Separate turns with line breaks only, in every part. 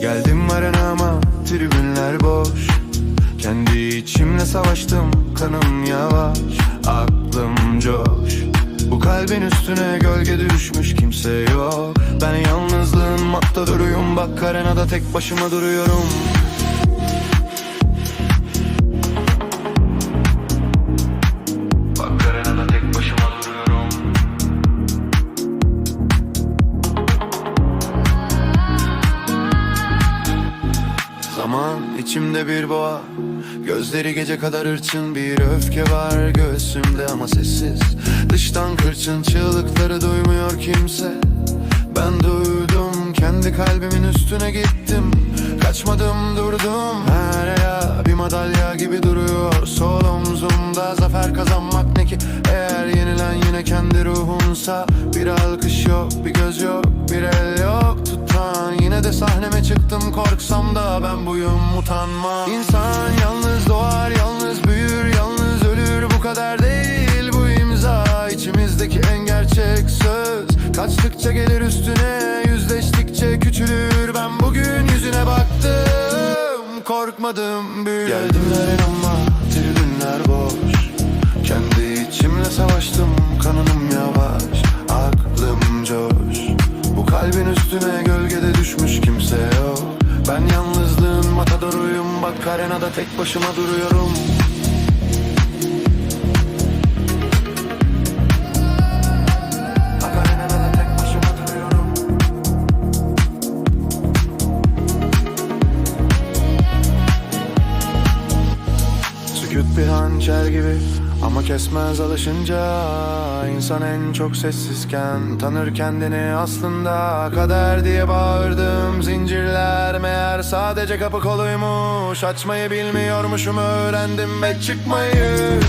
Geldim arenama tribünler boş. Kendi içimle savaştım kanım yavaş Aklım coş Bu kalbin üstüne gölge düşmüş kimse yok. Ben yalnızlığın duruyorum. Bak arenada tek başıma duruyorum. Zaman içimde bir boğa Gözleri gece kadar hırçın bir öfke var göğsümde ama sessiz. Dıştan kırçın çığlıkları duymuyor kimse. Ben duydum kendi kalbimin üstüne gittim. Kaçmadım durdum. Her aya bir madalya gibi duruyor. Sol omzumda zafer kazanmak ne ki? Eğer yenilen yine kendi ruhunsa Bir alkış yok bir göz yok bir el yok. Tutan Yine de sahneme çıktım. Korksam da ben buyum utanmam. İnsan yalnız doğar yalnız büyür yalnız ölür. Bu kadar değil bu imza. İçimizdeki en gerçek söz. Kaçtıkça gelir üstüne küçülür Ben bugün yüzüne baktım. Korkmadım büyüdüm. Geldim. Ama tribünler boş. Kendi içimle savaştım kanınım yavaş. Aklım coş. Bu kalbin üstüne gölgede düşmüş kimse yok. Ben yalnızlığın matadoruyum. Bak arenada tek başıma duruyorum Sükut bir hançer gibi ama kesmez alışınca insan en çok sessizken tanır kendini aslında. Kader diye bağırdım zincirler meğer sadece kapı koluymuş. Açmayı bilmiyormuşum öğrendim ve çıkmayı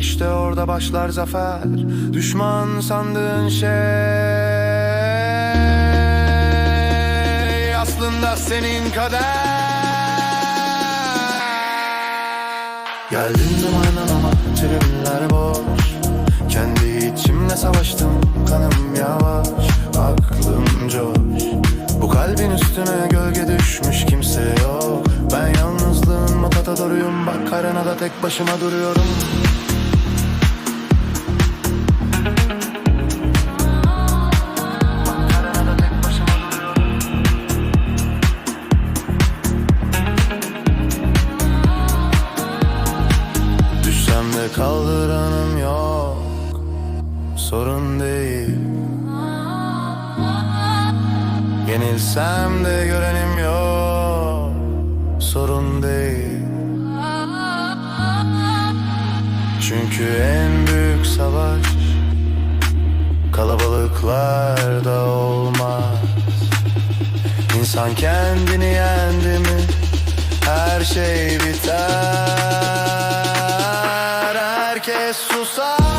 işte orada başlar zafer Düşman sandığın şey. Aslında senin kader. Geldim dumandan ama tribünler boş. Kendi içimle savaştım kanım yavaş. Aklım coş. Bu kalbin üstüne gölge düşmüş kimse yok. Ben yalnızlığın matadoruyum Bak arenada tek başıma duruyorum Yenilsem de görenim yok. Sorun değil. Çünkü en büyük savaş Kalabalıklarda olmaz. İnsan kendini yendi mi Her şey biter. Herkes susar.